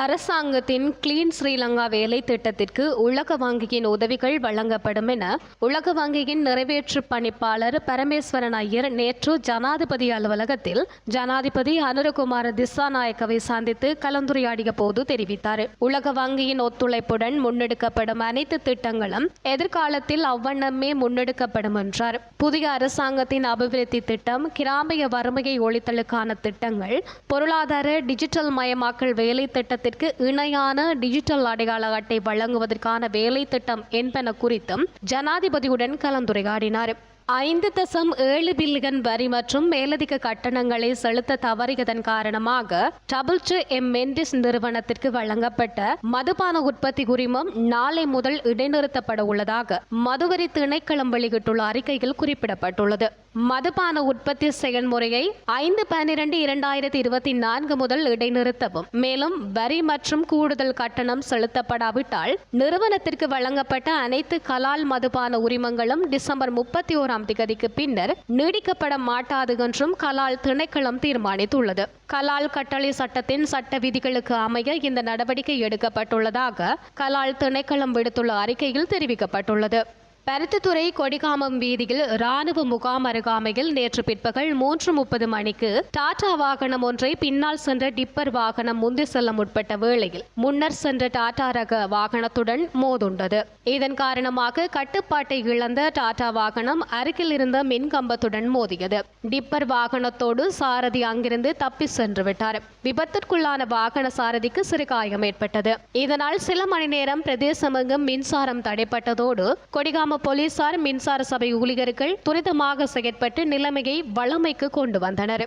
அரசாங்கத்தின் கிளீன் ஸ்ரீலங்கா வேலை திட்டத்திற்கு உலக வங்கியின் உதவிகள் வழங்கப்படும் என உலக வங்கியின் நிறைவேற்று பணிப்பாளர் பரமேஸ்வரன் ஐயர் நேற்று ஜனாதிபதி அலுவலகத்தில் ஜனாதிபதி அனுரகுமார திசாநாயக்கவை சந்தித்து கலந்துரையாடிய போது தெரிவித்தார். உலக வங்கியின் ஒத்துழைப்புடன் முன்னெடுக்கப்படும் அனைத்து திட்டங்களும் எதிர்காலத்தில் அவ்வண்ணமே முன்னெடுக்கப்படும் என்றார். புதிய அரசாங்கத்தின் அபிவிருத்தி திட்டம் கிராமிய வறுமையை ஒழித்தலுக்கான திட்டங்கள் பொருளாதார டிஜிட்டல் மயமாக்கல் வேலை திட்டத்திற்கு இணையான டிஜிட்டல் அடையாள அட்டை வழங்குவதற்கான வேலை திட்டம் என்பன குறித்தும் ஜனாதிபதியுடன் கலந்துரையாடினார். ஐந்து தசம் ஏழு பில்லியன் வரி மற்றும் மேலதிக கட்டணங்களை செலுத்த தவறியதன் காரணமாக டபுள் டு எம் மெண்டிஸ் நிறுவனத்திற்கு வழங்கப்பட்ட மதுபான உற்பத்தி உரிமம் நாளை முதல் இடைநிறுத்தப்பட உள்ளதாக மதுவரி திணைக்களம் வெளியிட்டுள்ள அறிக்கையில் குறிப்பிடப்பட்டுள்ளது. மதுபான உற்பத்தி செயல்முறையை ஐந்து பன்னிரண்டு இரண்டாயிரத்தி இருபத்தி நான்கு முதல் இடைநிறுத்தவும். மேலும் வரி மற்றும் கூடுதல் கட்டணம் செலுத்தப்படாவிட்டால் நிறுவனத்திற்கு வழங்கப்பட்ட அனைத்து கலால் மதுபான உரிமங்களும் டிசம்பர் முப்பத்தி ஓராம் திகதிக்கு பின்னர் நீடிக்கப்பட மாட்டாது என்றும் கலால் திணைக்களம் தீர்மானித்துள்ளது. கலால் கட்டளை சட்டத்தின் சட்ட விதிகளுக்கு அமைய இந்த நடவடிக்கை எடுக்கப்பட்டுள்ளதாக கலால் திணைக்களம் விடுத்துள்ள அறிக்கையில் தெரிவிக்கப்பட்டுள்ளது. பருத்தித்துறை கொடிகாமம் வீதியில் ராணுவ முகாம் அருகாமையில் நேற்று பிற்பகல் மூன்று முப்பது மணிக்கு டாடா வாகனம் ஒன்றை பின்னால் சென்ற டிப்பர் வாகனம் முந்தி செல்ல முற்பட்ட வேளையில் முன்னர் சென்ற டாடா ரக வாகனத்துடன் மோதுண்டது. இதன் காரணமாக கட்டுப்பாட்டை இழந்த டாடா வாகனம் அருகில் இருந்த மின் கம்பத்துடன் மோதியது. டிப்பர் வாகனத்தோடு சாரதி அங்கிருந்து தப்பி சென்று விட்டார். விபத்திற்குள்ளான வாகன சாரதிக்கு சிறு காயம் ஏற்பட்டது. இதனால் சில மணி நேரம் பிரதேசமெங்கும் மின்சாரம் தடைப்பட்டதோடு கொடிகாம போலீசார் மின்சார சபை ஊழியர்கள் துரிதமாக செயற்பட்டு நிலைமையை வளமைக்கு கொண்டு வந்தனர்.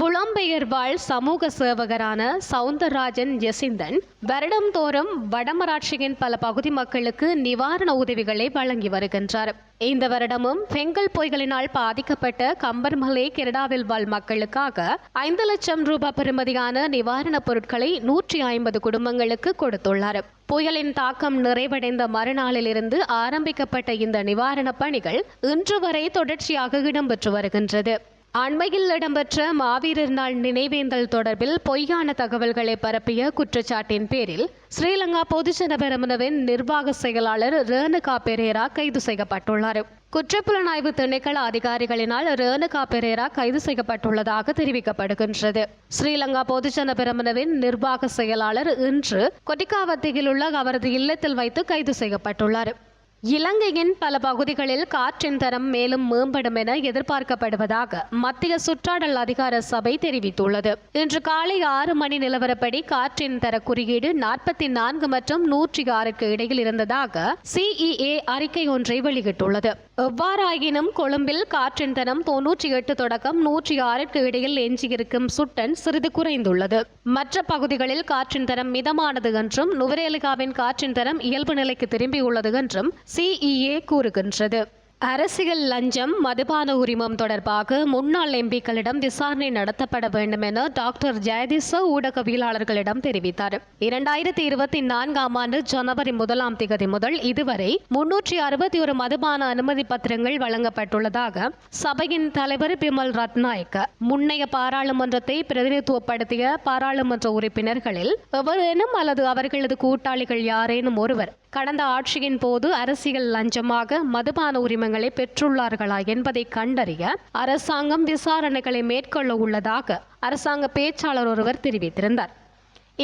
புலம்பெயர் வாழ் சமூக சேவகரான சவுந்தரராஜன் ஜெசிந்தன் வருடந்தோறும் வடமராட்சியின் பல பகுதி மக்களுக்கு நிவாரண உதவிகளை வழங்கி வருகின்றார். இந்த வருடமும் பெங்கல் பொய்களினால் பாதிக்கப்பட்ட கம்பர்மலை கெனடாவில் வாழ் மக்களுக்காக ஐந்து லட்சம் ரூபாய் பெறுமதியான நிவாரணப் பொருட்களை நூற்றி ஐம்பது குடும்பங்களுக்கு கொடுத்துள்ளார். புயலின் தாக்கம் நிறைவடைந்த மறுநாளிலிருந்து ஆரம்பிக்கப்பட்ட இந்த நிவாரணப் பணிகள் இன்று வரை தொடர்ச்சியாக இடம்பெற்று வருகின்றது. அண்மையில் இடம்பெற்ற மாவீரர் நாள் நினைவேந்தல் தொடர்பில் பொய்யான தகவல்களை பரப்பிய குற்றச்சாட்டின் பேரில் ஸ்ரீலங்கா பொதுஜன பெரமுனவின் நிர்வாக செயலாளர் ரேணுகா பெரேரா கைது செய்யப்பட்டுள்ளார். குற்றப்புலனாய்வு திணைக்கள அதிகாரிகளினால் ரேணுகா பெரேரா கைது செய்யப்பட்டுள்ளதாக தெரிவிக்கப்படுகின்றது. ஸ்ரீலங்கா பொதுஜன பெரமுனவின் நிர்வாக செயலாளர் இன்று கொட்டிக்காவத்தியில் உள்ள அவரது இல்லத்தில் வைத்து கைது செய்யப்பட்டுள்ளார். இலங்கையின் பல பகுதிகளில் காற்றின் தரம் மேலும் மேம்படும் என எதிர்பார்க்கப்படுவதாக மத்திய சுற்றாடல் அதிகார சபை தெரிவித்துள்ளது. இன்று காலை ஆறு மணி நிலவரப்படி காற்றின் தர குறியீடு நாற்பத்தி நான்கு மற்றும் நூற்றி ஆறுக்கு இடையில் இருந்ததாக சிஇஏ அறிக்கை ஒன்றை வெளியிட்டுள்ளது. எவ்வாறாயினும் கொழும்பில் காற்றின் தரம் தொன்னூற்றி எட்டு தொடக்கம் நூற்றி ஆறுக்கு இடையில் எஞ்சியிருக்கும் சுட்டன் சிறிது குறைந்துள்ளது. மற்ற பகுதிகளில் காற்றின் தரம் மிதமானது என்றும் நுவரேலிகாவின் காற்றின் தரம் இயல்பு நிலைக்கு திரும்பியுள்ளது என்றும் சிஇஏ கூறுகின்றது. அரசியல் லஞ்சம் மதுபான உரிமம் தொடர்பாக முன்னாள் எம்பிக்களிடம் விசாரணை நடத்தப்பட வேண்டும் என டாக்டர் ஜெயதிச ஊடகவியலாளர்களிடம் தெரிவித்தார். இரண்டாயிரத்தி இருபத்தி நான்காம் ஆண்டு ஜனவரி முதலாம் திகதி முதல் இதுவரை முன்னூற்றி அறுபத்தி ஒரு மதுபான அனுமதி பத்திரங்கள் வழங்கப்பட்டுள்ளதாக சபையின் தலைவர் பிமல் ரத்நாயக்க முன்னைய பாராளுமன்றத்தை பிரதிநிதித்துவப்படுத்திய பாராளுமன்ற உறுப்பினர்களில் எவரேனும் அல்லது அவர்களது கூட்டாளிகள் யாரேனும் ஒருவர் கடந்த ஆட்சியின் போது அரசியல் லஞ்சமாக மதுபான உரிமங்களை பெற்றுள்ளார்களா என்பதை கண்டறிய அரசாங்கம் விசாரணைகளை மேற்கொள்ள உள்ளதாக அரசாங்க பேச்சாளர் ஒருவர் தெரிவித்திருந்தார்.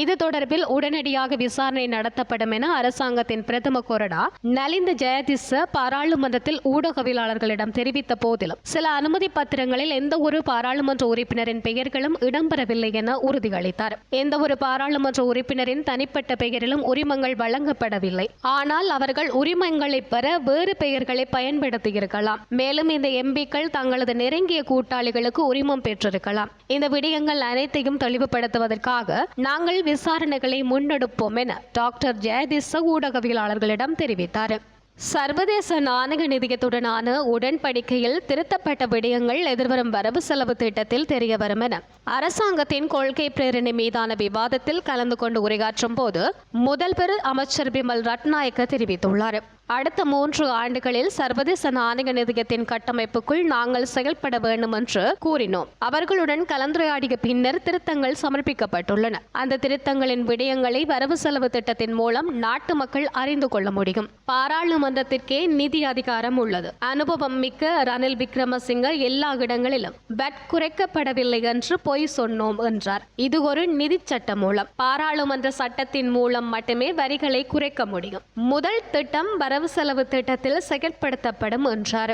இது தொடர்பில் உடனடியாக விசாரணை நடத்தப்படும் என அரசாங்கத்தின் பிரதம கொறடா நலிந்த ஜெயதிச பாராளுமன்றத்தில் ஊடகவியலாளர்களிடம் தெரிவித்த போதிலும் சில அனுமதி பத்திரங்களில் எந்த ஒரு பாராளுமன்ற உறுப்பினரின் பெயர்களும் இடம்பெறவில்லை என உறுதியளித்தார். எந்த ஒரு பாராளுமன்ற உறுப்பினரின் தனிப்பட்ட பெயரிலும் உரிமங்கள் வழங்கப்படவில்லை. ஆனால் அவர்கள் உரிமங்களை பெற வேறு பெயர்களை பயன்படுத்தியிருக்கலாம். மேலும் இந்த எம்பிக்கள் தங்களது நெருங்கிய கூட்டாளிகளுக்கு உரிமம் பெற்றிருக்கலாம். இந்த விடயங்கள் அனைத்தையும் தெளிவுபடுத்துவதற்காக நாங்கள் விசாரணைகளை முன்னெடுப்போம் என டாக்டர் ஜெயதிச ஊடகவியலாளர்களிடம் தெரிவித்தார். சர்வதேச நாணய நிதியத்துடனான உடன்படிக்கையில் திருத்தப்பட்ட விடயங்கள் எதிர்வரும் வரவு செலவு திட்டத்தில் தெரியவரும் என அரசாங்கத்தின் கொள்கை பிரேரணை மீதான விவாதத்தில் கலந்து கொண்டு உரையாற்றும் போது முதல்வர் அமைச்சர் பிமல் ரட்நாயக்க தெரிவித்துள்ளார். அடுத்த மூன்று ஆண்டுகளில் சர்வதேச நாணய நிதியத்தின் கட்டமைப்புக்குள் நாங்கள் செயல்பட வேண்டும் என்று கூறினோம். அவர்களுடன் கலந்துரையாடிய பின்னர் திருத்தங்கள் சமர்ப்பிக்கப்பட்டுள்ளன. அந்த திருத்தங்களின் விடயங்களை வரவு செலவு திட்டத்தின் மூலம் நாட்டு மக்கள் அறிந்து கொள்ள முடியும். பாராளுமன்றத்திற்கே நிதி அதிகாரம் உள்ளது. அனுபவம் மிக்க ரணில் விக்ரமசிங்க எல்லா இடங்களிலும் பட் குறைக்கப்படவில்லை என்று பொய் சொன்னோம் என்றார். இது ஒரு நிதி சட்ட மூலம். பாராளுமன்ற சட்டத்தின் மூலம் மட்டுமே வரிகளை குறைக்க முடியும். முதல் திட்டம் வர வரவு செலவு திட்டத்தில் செயற்படுத்தப்படும் என்றார்.